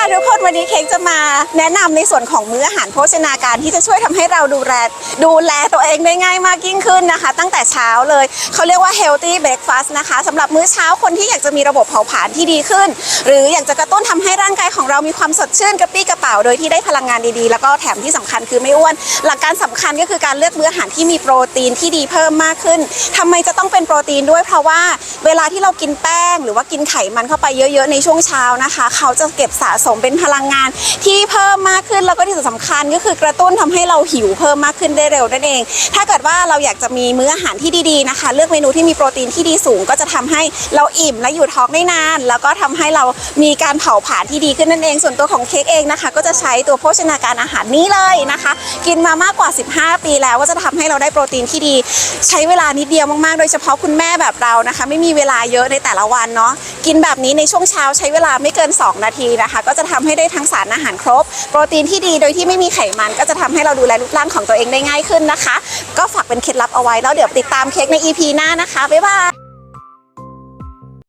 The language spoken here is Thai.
ค่ะทุกคนวันนี้เค้กจะมาแนะนำในส่วนของมื้ออาหารโภชนาการที่จะช่วยทำให้เราดูแลดูแลตัวเองได้ง่ายมากยิ่งขึ้นนะคะ ตั้งแต่เช้าเลยเขาเรียกว่า healthy breakfast นะคะสำหรับมื้อเช้าคนที่อยากจะมีระบบเผาผลาญที่ดีขึ้น หรืออยากจะกระตุ้นทำให้ร่างกายของเรามีความสดชื่นกระปรี้กระเป๋าโดยที่ได้พลังงานดีๆ แล้วก็แถมที่สำคัญคือไม่อ้วน หลักการสำคัญก็คือการเลือกมื้ออาหารที่มีโปรตีนที่ดีเพิ่มมากขึ้นทำไมจะต้องเป็นโปรตีนด้วยเพราะว่าเวลาที่เรากินแป้ง หรือว่ากินไขมันเข้าไปเยอะ ๆ ในช่วงเช้านะคะ เขาจะเก็บสะสมเป็นพลังงานที่เพิ่มมากขึ้นแล้วก็ที่สำคัญก็คือกระตุ้นทำให้เราหิวเพิ่มมากขึ้นได้เร็วนั่นเอง ถ้าเกิดว่าเราอยากจะมีมื้ออาหารที่ดีๆนะคะ เลือกเมนูที่มีโปรตีนที่ดีสูง ก็จะทำให้เราอิ่มและอยู่ท้องได้นาน แล้วก็ทำให้เรามีการเผาผลาญที่ดีขึ้นนั่นเอง ส่วนตัวของเค้กเองนะคะ ก็จะใช้ตัวโภชนาการอาหารนี้เลยนะคะ กินมามากกว่า 15 ปีแล้วก็จะทำให้เราได้โปรตีนที่ดี ใช้เวลานิดเดียวมากๆ โดยเฉพาะคุณแม่แบบเรานะคะ ไม่มีเวลาเยอะในแต่ละวันเนาะกินแบบนี้ในช่วงเช้าใช้เวลาไม่เกิน 2 นาทีนะคะ ก็จะจะทำให้ได้ทั้งสารอาหารครบ โปรตีนที่ดีโดยที่ไม่มีไขมันก็จะทำให้เราดูแลรูปร่างของตัวเองได้ง่ายขึ้นนะคะ ก็ฝากเป็นเคล็ดลับเอาไว้แล้วเดี๋ยวติดตามเค้กใน EP หน้านะคะบ๊ายบาย